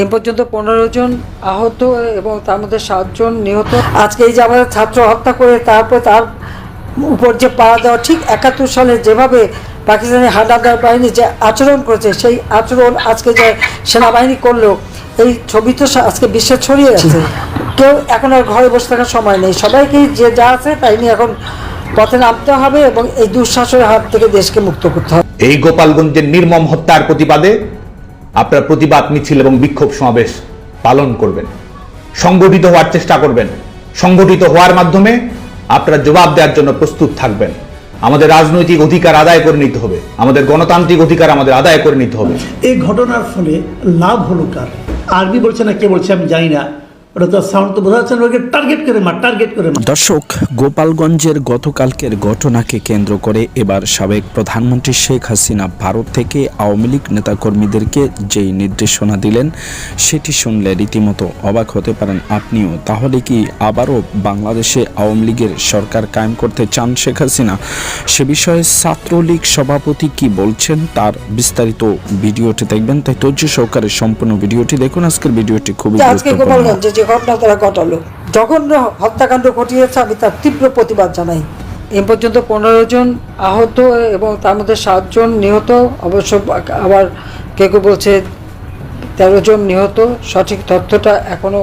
এ পর্যন্ত পনেরো জন আহত এবং তার মধ্যে সাতজন নিহত। আজকে এই যে আমাদের ছাত্র হত্যা করে তারপর তার উপর যে পাড়া দেওয়া, ঠিক একাত্তর সালে যেভাবে পাকিস্তানি হানাদার বাহিনী যে আচরণ করেছে, সেই আচরণ আজকে যে সেনাবাহিনী করল, এই ছবি তো আজকে বিশ্বে ছড়িয়ে গেছে। কেউ এখন আর ঘরে বসে থাকার সময় নেই। সবাইকেই যে যা আছে তাই নিয়ে এখন পথে নামতে হবে এবং এই দুঃশাসনের হাত থেকে দেশকে মুক্ত করতে হবে। এই গোপালগঞ্জের নির্মম হত্যার প্রতিবাদে আপনারা প্রতিবাদ মিছিল এবং বিক্ষোভ সমাবেশ পালন করবেন। সংগঠিত হওয়ার চেষ্টা করবেন। সংগঠিত হওয়ার মাধ্যমে আপনারা জবাব দেওয়ার জন্য প্রস্তুত থাকবেন। আমাদের রাজনৈতিক অধিকার আদায় করে নিতে হবে। আমাদের গণতান্ত্রিক অধিকার আমাদের আদায় করে নিতে হবে। এই ঘটনার ফলে লাভ হলো কার? আরবি বলছে না কে বলছে আমি জানি না। ওটা তো সাউন্ড তো বোঝা যাচ্ছে না ওকে টার্গেট করে মার টার্গেট করে মার। দর্শক গোপালগঞ্জের গতকালকের ঘটনাকে কেন্দ্র করে এবার সাবেক প্রধানমন্ত্রী শেখ হাসিনা ভারত থেকে আওয়ামী লীগ নেতাকর্মীদেরকে যেই নির্দেশনা দিলেন সেটি শুনলে রীতিমতো অবাক হতে পারেন আপনিও। তাহলে কি আবারও বাংলাদেশে আওয়ামী লীগের সরকার কায়েম করতে চান শেখ হাসিনা? সে বিষয়ে ছাত্রলীগ সভাপতি কি বলছেন তার বিস্তারিত ভিডিওটি দেখবেন। তাই ধৈর্য সহকারে সম্পূর্ণ ভিডিওটি দেখুন। আজকের ভিডিওটি খুবই যে গুরুত্বপূর্ণ। যে ঘটনা তারা ঘটালো। জঘন্য হত্যাকাণ্ড ঘটিয়েছে আমি তার তীব্র প্রতিবাদ জানাই। এ পর্যন্ত পনেরো জন আহত এবং তার মধ্যে সাতজন নিহত। অবশ্য আবার কেউ কেউ বলছে তেরো জন নিহত। সঠিক তথ্যটা এখনও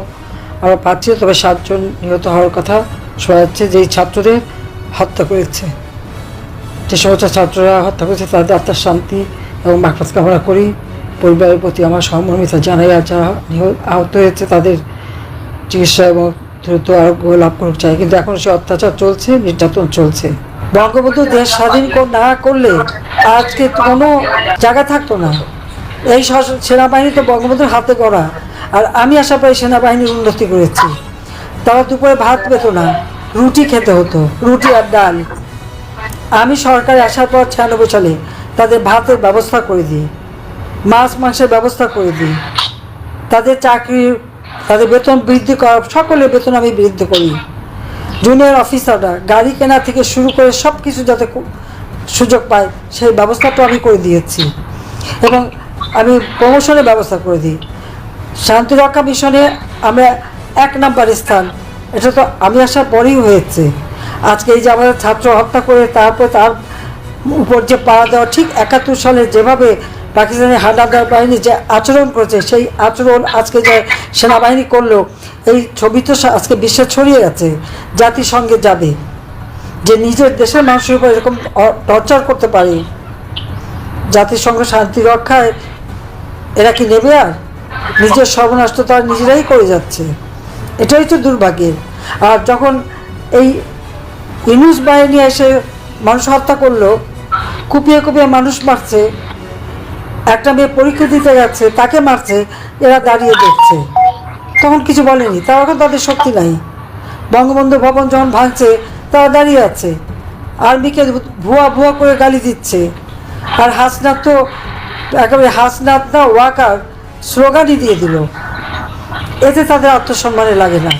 আমরা পাচ্ছি তবে সাতজন নিহত হওয়ার কথা শোনা যাচ্ছে যেই ছাত্রদের হত্যা করেছে। যে সমস্ত ছাত্ররা হত্যা করেছে তাদের আত্মার শান্তি এবং মাকফাত কামনা করি। পরিবারের প্রতি আমার সহমর্মিতা জানাই আর যারা আহত হয়েছে তাদের চিকিৎসা এবং দ্রুত আরোগ্য লাভ করতে চাই কিন্তু এখন সে অত্যাচার চলছে, নির্যাতন চলছে। বঙ্গবন্ধু দেশ স্বাধীন না করলে আজকে কোনো জায়গা থাকতো না। এই সেনাবাহিনী তো বঙ্গবন্ধুর হাতে গড়া। আর আমি আশা পাই সেনাবাহিনীর উন্নতি করেছি। তারা দুপুরে ভাত পেত না, রুটি খেতে হতো, রুটি আর ডাল। আমি সরকারে আসার পর ছিয়ানব্বই সালে তাদের ভাতের ব্যবস্থা করে দিই, মাছ, মাংসের ব্যবস্থা করে দিই। তাদের চাকরি তাদের বেতন বৃদ্ধি করা, সকলের বেতন আমি বৃদ্ধি করি। জুনিয়র অফিসাররা গাড়ি কেনা থেকে শুরু করে সব কিছু যাতে সুযোগ পায়, সেই ব্যবস্থাটা আমি করে দিয়েছি। এবং আমি প্রমোশনের ব্যবস্থা করে দিই। শান্তিরক্ষা মিশনে আমরা এক নাম্বার স্থান। এটা তো আমি আসার পরেই হয়েছে। আজকে এই যে আমাদের ছাত্র হত্যা করে তারপর তার উপর যে পাড়া দেওয়া, ঠিক একাত্তর সালে যেভাবে পাকিস্তানি হানাদার বাহিনী যে আচরণ করেছে, সেই আচরণ আজকে যে সেনাবাহিনী করল, এই ছবি তো আজকে বিশ্বে ছড়িয়ে গেছে জাতিসংঘে যাবে। যে নিজের দেশের মানুষের উপর এরকম টর্চার করতে পারে, জাতিসংঘ শান্তি রক্ষায় এরা কি নেবে আর? নিজের সর্বনাশ তো তারা নিজেরাই করে যাচ্ছে। এটাই তো দুর্ভাগ্যের। আর যখন এই ইনুস বাহিনী এসে মানুষ হত্যা করল, কুপিয়ে কুপিয়ে মানুষ মারছে একটা মেয়ে পরীক্ষা দিতে যাচ্ছে, তাকে মারছে, এরা দাঁড়িয়ে দেখছে। তখন কিছু বলেনি তার এখন তাদের শক্তি নাই। বঙ্গবন্ধু ভবন যখন ভাঙছে, তারা দাঁড়িয়ে আছে। আর্মিকে ভুয়া ভুয়া করে গালি দিচ্ছে। আর হাসনাথ তো একেবারে হাসনাথ না, ওয়াকার স্লোগানই দিয়ে দিল। এতে তাদের আত্মসম্মানে লাগে না।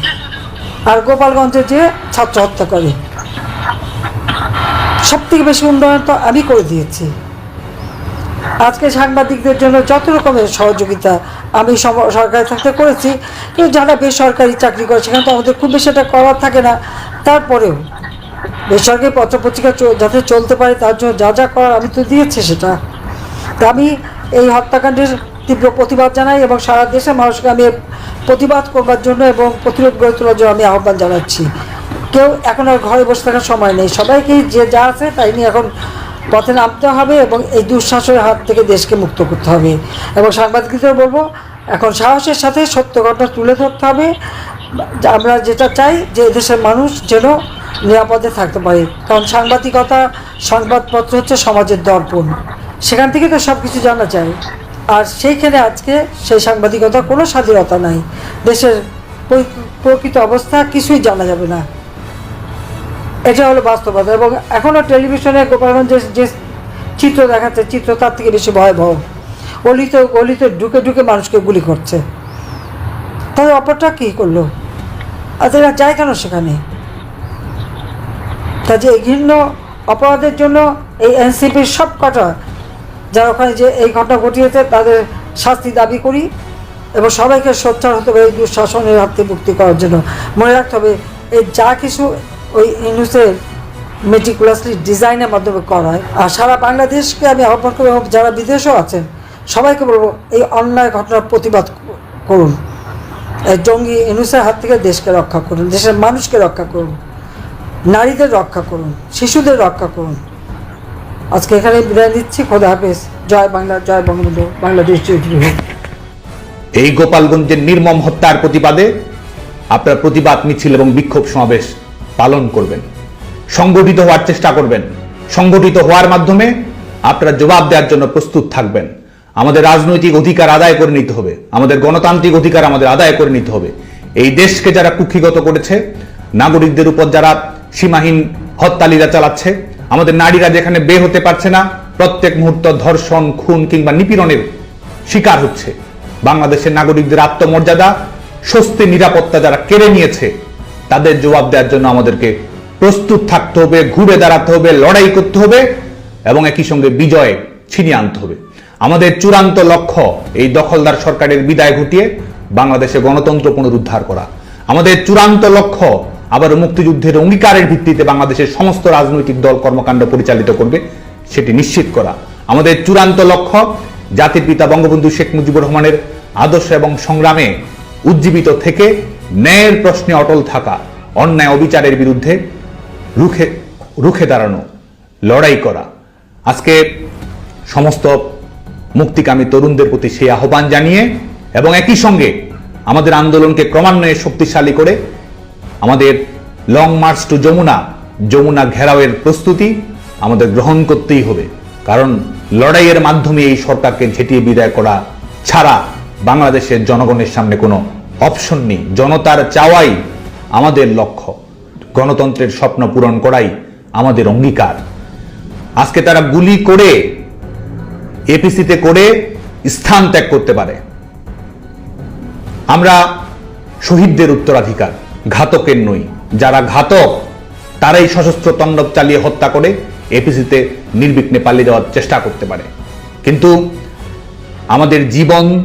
আর গোপালগঞ্জে যে ছাত্র হত্যা করে। সব থেকে বেশি উন্নয়ন তো আমি করে দিয়েছি। আজকে সাংবাদিকদের জন্য যত রকমের সহযোগিতা আমি সরকারি থাকতে করেছি কিন্তু যারা বেসরকারি চাকরি করে, সেখানে তো আমাদের খুব বেশি এটা করার থাকে না। তারপরেও বেসরকারি পত্রপত্রিকা যাতে চলতে পারে, তার জন্য যা যা করার আমি তো দিয়েছি সেটা। তা আমি এই হত্যাকাণ্ডের তীব্র প্রতিবাদ জানাই এবং সারা দেশের মানুষকে আমি প্রতিবাদ করবার জন্য এবং প্রতিরোধ গড়ে তোলার জন্য আমি আহ্বান জানাচ্ছি। কেউ এখন আর ঘরে বসে থাকার সময় নেই। সবাইকেই যে যা আছে তাই নিয়ে এখন পথে নামতে হবে এবং এই দুঃশাসনের হাত থেকে দেশকে মুক্ত করতে হবে। এবং সাংবাদিকদের বলব, এখন সাহসের সাথে সত্য ঘটনা তুলে ধরতে হবে। আমরা যেটা চাই যে দেশের মানুষ যেন নিরাপদে থাকতে পারে। কারণ সাংবাদিকতা, সংবাদপত্র হচ্ছে সমাজের দর্পণ। সেখান থেকে তো সব কিছু জানা যায়। আর সেইখানে আজকে সেই সাংবাদিকতার কোনো স্বাধীনতা নাই। দেশের প্রকৃত অবস্থা কিছুই জানা যাবে না। এটা হলো বাস্তবতা এবং এখনও টেলিভিশনে গোপালগঞ্জের যে চিত্র দেখাচ্ছে, চিত্র তার থেকে বেশি ভয়াবহ। অলিতে গলিতে ঢুকে ঢুকে মানুষকে গুলি করছে। তাহলে অপরটা কী করল? আর এরা যায় কেন সেখানে? কাজে এই ঘৃণ্য অপরাধের জন্য এই এনসিপির সব কটা যারা ওখানে যে এই ঘটনা ঘটিয়েছে, তাদের শাস্তি দাবি করি এবং সবাইকে সোচ্চার হতে হবে এই দুঃশাসনের হাত থেকে মুক্তি করার জন্য। মনে রাখতে হবে, এই যা কিছু ওই ইউনুসের মেটিকুলাসলি ডিজাইনের মাধ্যমে করা হয়। আর সারা বাংলাদেশকে আমি আহ্বান করব এবং যারা বিদেশেও আছেন, সবাইকে বলব, এই অন্যায় ঘটনার প্রতিবাদ করুন। জঙ্গি ইনুসের হাত থেকে দেশকে রক্ষা করুন, দেশের মানুষকে রক্ষা করুন, নারীদের রক্ষা করুন, শিশুদের রক্ষা করুন। আজকে এখানে বিদায় দিচ্ছি খোদা হাফেজ। জয় বাংলা, জয় বঙ্গবন্ধু, বাংলাদেশ এই গোপালগঞ্জের নির্মম হত্যার প্রতিবাদে আপনার প্রতিবাদ মিছিল এবং বিক্ষোভ সমাবেশ পালন করবেন, সংগঠিত হওয়ার চেষ্টা করবেন, সংগঠিত হওয়ার মাধ্যমে আপনারা জবাব দেওয়ার জন্য প্রস্তুত থাকবেন। আমাদের রাজনৈতিক অধিকার আদায় করে নিতে হবে, আমাদের গণতান্ত্রিক অধিকার আমাদের আদায় করে নিতে হবে। এই দেশকে যারা কুক্ষিগত করেছে, নাগরিকদের উপর যারা সীমাহীন হত্যালীলা চালাচ্ছে, আমাদের নারীরা যেখানে বের হতে পারছে না, প্রত্যেক মুহূর্ত ধর্ষণ, খুন কিংবা নিপীড়নের শিকার হচ্ছে। বাংলাদেশের নাগরিকদের আত্মমর্যাদা স্বস্তি নিরাপত্তা যারা কেড়ে নিয়েছে তাদের জবাব দেওয়ার জন্য আমাদেরকে প্রস্তুত থাকতে হবে, ঘুরে দাঁড়াতে হবে, লড়াই করতে হবে এবং একই সঙ্গে বিজয় ছিনিয়ে আনতে হবে। আমাদের চূড়ান্ত লক্ষ্য এই দখলদার সরকারের বিদায় ঘটিয়ে বাংলাদেশে গণতন্ত্র পুনরুদ্ধার করা। আমাদের চূড়ান্ত লক্ষ্য আবার মুক্তিযুদ্ধের অঙ্গীকারের ভিত্তিতে বাংলাদেশের সমস্ত রাজনৈতিক দল কর্মকাণ্ড পরিচালিত করবে, সেটি নিশ্চিত করা। আমাদের চূড়ান্ত লক্ষ্য জাতির পিতা বঙ্গবন্ধু শেখ মুজিবুর রহমানের আদর্শ এবং সংগ্রামে উজ্জীবিত থেকে ন্যায়ের প্রশ্নে অটল থাকা, অন্যায় অবিচারের বিরুদ্ধে রুখে রুখে দাঁড়ানো, লড়াই করা। আজকে সমস্ত মুক্তিকামী তরুণদের প্রতি সেই আহ্বান জানিয়ে এবং একই সঙ্গে আমাদের আন্দোলনকে ক্রমান্বয়ে শক্তিশালী করে আমাদের long march to Jamuna Jamuna ঘেরাওয়ের প্রস্তুতি আমাদের গ্রহণ করতেই হবে। কারণ লড়াইয়ের মাধ্যমে এই সরকারকে ঝেঁটিয়ে বিদায় করা ছাড়া বাংলাদেশের জনগণের সামনে কোনো অপশন নেই। জনতার চাওয়াই আমাদের লক্ষ্য। গণতন্ত্রের স্বপ্ন পূরণ করাই আমাদের অঙ্গীকার। আজকে তারা গুলি করে এপিসিতে করে স্থান ত্যাগ করতে পারে। আমরা শহীদদের উত্তরাধিকার, ঘাতকের নই। যারা ঘাতক, তারাই সশস্ত্র তাণ্ডব চালিয়ে হত্যা করে এপিসিতে নির্বিঘ্নে পালিয়ে যাওয়ার চেষ্টা করতে পারে। কিন্তু আমাদের জীবন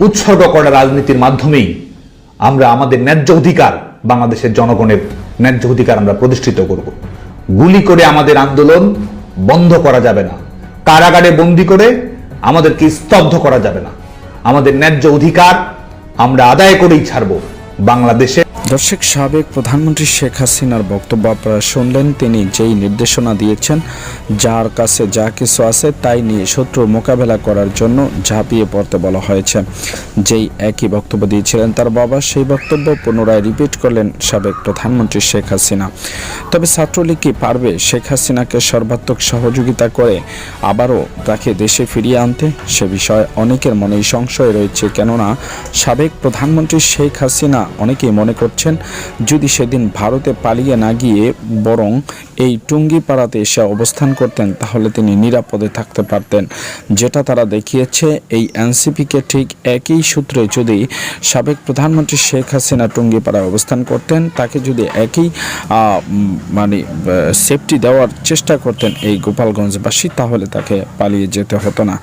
উৎসর্গ করা রাজনীতির মাধ্যমেই আমরা আমাদের ন্যায্য অধিকার বাংলাদেশের জনগণের ন্যায্য অধিকার আমরা প্রতিষ্ঠিত করব। গুলি করে আমাদের আন্দোলন বন্ধ করা যাবে না। কারাগারে বন্দি করে আমাদেরকে স্তব্ধ করা যাবে না। আমাদের ন্যায্য অধিকার আমরা আদায় করেই ছাড়ব বাংলাদেশে দর্শক, সাবেক প্রধানমন্ত্রী শেখ হাসিনার বক্তব্য আপনারা শুনলেন। তিনি যেই নির্দেশনা দিয়েছেন, যার কাছে যা কিছু আছে তাই নিয়ে শত্রু মোকাবেলা করার জন্য ঝাঁপিয়ে পড়তে বলা হয়েছে। যেই একই বক্তব্য দিয়েছিলেন তার বাবা, সেই বক্তব্য পুনরায় রিপিট করলেন সাবেক প্রধানমন্ত্রী শেখ হাসিনা। তবে ছাত্রলীগ কি পারবে শেখ হাসিনাকে সর্বাত্মক সহযোগিতা করে আবারও তাকে দেশে ফিরিয়ে আনতে? সে বিষয়ে অনেকের মনেই সংশয় রয়েছে। কেননা, সাবেক প্রধানমন্ত্রী শেখ হাসিনা অনেকেই মনে করছেন যদি সেদিন ভারতে পালিয়ে না গিয়ে বরং এই টুঙ্গিপাড়াতে এসে অবস্থান করতেন, তাহলে তিনি নিরাপদে থাকতে পারতেন। যেটা তারা দেখিয়েছে, এই এনসিপিকে ঠিক একই সূত্রে যদি সাবেক প্রধানমন্ত্রী শেখ হাসিনা টুঙ্গিপাড়ায় অবস্থান করতেন, তাকে যদি একই মানে সেফটি দেওয়ার চেষ্টা করতেন এই গোপালগঞ্জবাসী, তাহলে তাকে পালিয়ে যেতে হতো না।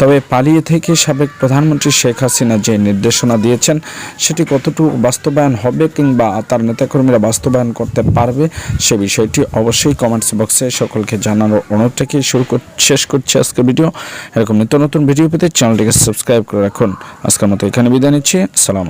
তবে পালিয়ে থেকে সাবেক প্রধানমন্ত্রী শেখ হাসিনা যে নির্দেশনা দিয়েছেন, সেটি কতটুকু বাস্তবায়ন হবে কিংবা তার নেতাকর্মীরা বাস্তবায়ন করতে পারবে সে বিষয়টি অবশ্যই কমেন্টস বক্সে সকলকে জানানোর অনুরোধ থেকে শুরু কর, শেষ করছি আজকের ভিডিও এরকম নিত্য নতুন ভিডিও পেতে চ্যানেলটিকে সাবস্ক্রাইব করে রাখুন। আজকের মতো এখানে বিদায় নিচ্ছি। সালাম